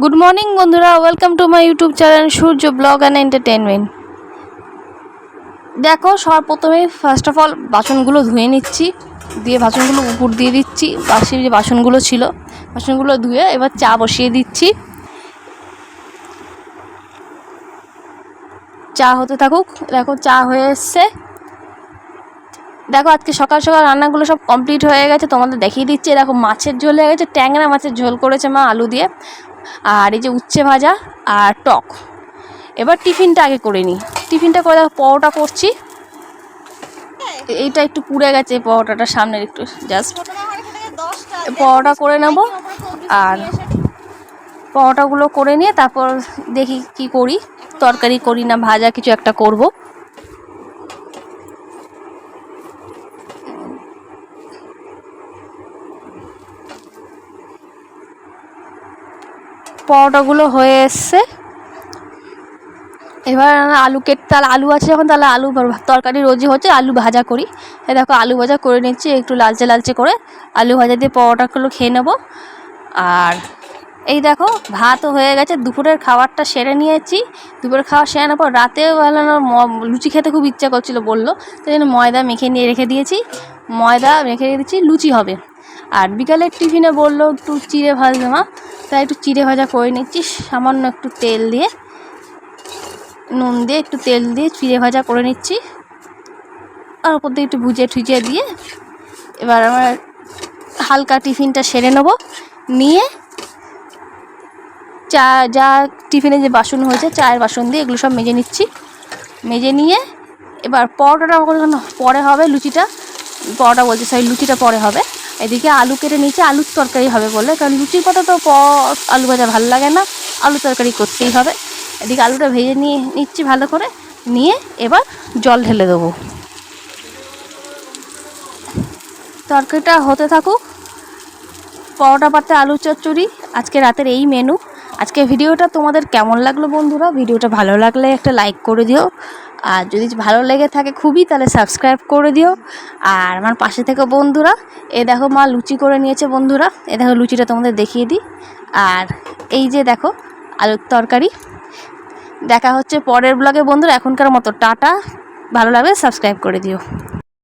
Good morning বন্ধুরা। Welcome to my YouTube channel Surya blog and entertainment দেখো, সর্বপ্রথমে first of all বাসনগুলো ধুয়ে নিচ্ছি। দিয়ে বাসনগুলো উপর দিয়ে দিচ্ছি। বাসি যে বাসনগুলো ছিল, বাসনগুলো ধুয়ে এবার চা বসিয়ে দিচ্ছি। চা হতে থাকুক। দেখো, চা হয়ে এসছে। দেখো, আজকে সকাল সকাল রান্নাগুলো সব কমপ্লিট হয়ে গেছে। তোমাদের দেখিয়ে দিচ্ছি। দেখো, মাছের ঝোল হয়ে গেছে। ট্যাংরা মাছের ঝোল করেছে মা আলু দিয়ে। আর এই যে উচ্ছে ভাজা আর টক। এবার টিফিনটা আগে করে নিই। টিফিনটা করে পরোটা করছি। এইটা একটু পুড়ে গেছে, পরোটাটা সামনের একটু জাস্ট পরোটা করে নেব আর পরোটাগুলো করে নিয়ে তারপর দেখি কি করি, তরকারি করি না, ভাজা কিছু একটা করব। পরোটাগুলো হয়ে এসছে। এবার আলু কেট তাহলে আলু আছে যখন, তাহলে আলু তরকারি রোজই হচ্ছে, আলু ভাজা করি। এই দেখো, আলু ভাজা করে নিচ্ছি, একটু লালচে লালচে করে। আলু ভাজা দিয়ে পরোটাগুলো খেয়ে নেব। আর এই দেখো, ভাতও হয়ে গেছে, দুপুরের খাবারটা সেরে নিয়েছি। দুপুরের খাবার সেরে নেওয়ার পর রাতে লুচি খেতে খুব ইচ্ছা করছিল বলল তাই জন্য ময়দা মেখে নিয়ে রেখে দিয়েছি। ময়দা মেখে রেখে দিয়েছি লুচি হবে। আর বিকালের টিফিনে বলল, একটু চিড়ে ভাজবে মা তাই একটু চিড়ে ভাজা করে নিচ্ছি। সামান্য একটু তেল দিয়ে, নুন দিয়ে একটু তেল দিয়ে চিড়ে ভাজা করে নিচ্ছি। আর ওপর দিয়ে একটু ভুজে ঠুজে দিয়ে এবার আমার হালকা টিফিনটা সেরে নেব। নিয়ে চা, যা টিফিনে যে বাসন হয়েছে, চায়ের বাসন দিয়ে এগুলো সব মেজে নিচ্ছি। মেজে নিয়ে এবার পরোটাটা পরে হবে লুচিটা। পরোটা বলছে সরি লুচিটা পরে হবে। এদিকে আলু কেটে নিচে আলুর তরকারি হবে বলে, কারণ লুচির কথা তো আলু ভাজা ভালো লাগে না, আলু তরকারি করতেই হবে। এদিকে আলুটা ভেজে নিয়ে নিচ্ছি ভালো করে, নিয়ে এবার জল ঢেলে দেবো। তরকারিটা হতে থাকুক, পরোটা পাতে আলু চচ্চড়ি, আজকে রাতের এই মেনু আজকে ভিডিওটা তোমাদের কেমন লাগল বন্ধুরা? ভিডিওটা ভালো লাগলে একটা লাইক করে দিও। আর যদি ভালো লেগে থাকে খুবই, তাহলে সাবস্ক্রাইব করে দিও। আর আমার পাশে থেকে বন্ধুরা। এ দেখো মা লুচি করে নিয়েছে বন্ধুরা। এ দেখো লুচিটা তোমাদের দেখিয়ে দিই। আর এই যে দেখো আলুর তরকারি। দেখা হচ্ছে পরের ব্লগে বন্ধুরা। এখনকার মতো টাটা। ভালো লাগলে সাবস্ক্রাইব করে দিও।